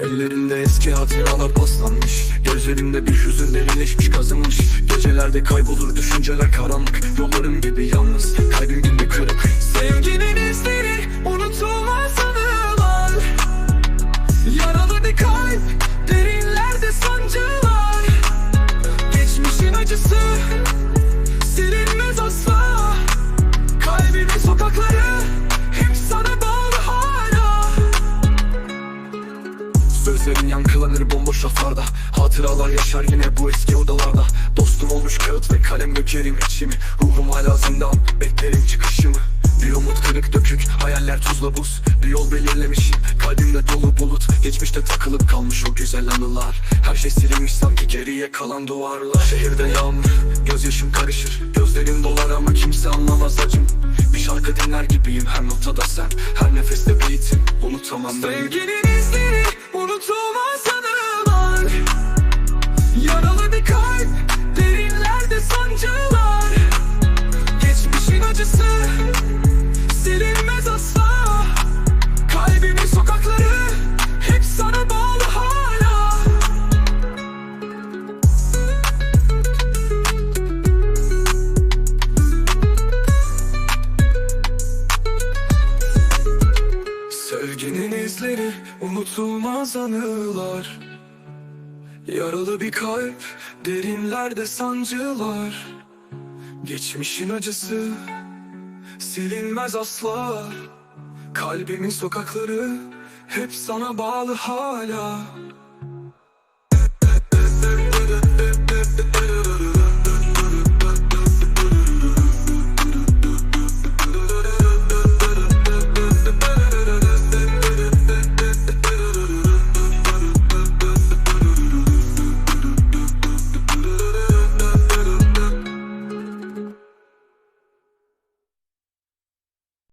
Ellerinde eski hatıralar paslanmış. Gözlerinde bir hüzün derinleşmiş kazınmış. Gecelerde kaybolur düşünceler karanlık. Yollarım gibi yalnız Sözlerin yankılanır bomboş raflarda. Hatıralar yaşar yine bu eski odalarda. Dostum olmuş kağıt ve kalem dökerim içimi. Ruhum hala zindan beklerim çıkışımı. Bir umut kırık dökük hayaller tuzla buz. Bir yol belirlemişim kalbimde dolu bulut. Geçmişte takılıp kalmış o güzel anılar. Her şey silinmiş sanki geriye kalan duvarlar. Şehirde yağmur gözyaşım karışır. Gözlerim dolar ama kimse anlamaz acım. Bir şarkı dinler gibiyim her notada sen. Her nefeste bir ritim unutamam Sevginin izleri unutulmaz Sevginin izleri unutulmaz anılar. Yaralı bir kalp derinlerde sancılar. Geçmişin acısı silinmez asla. Kalbimin sokakları hep sana bağlı hala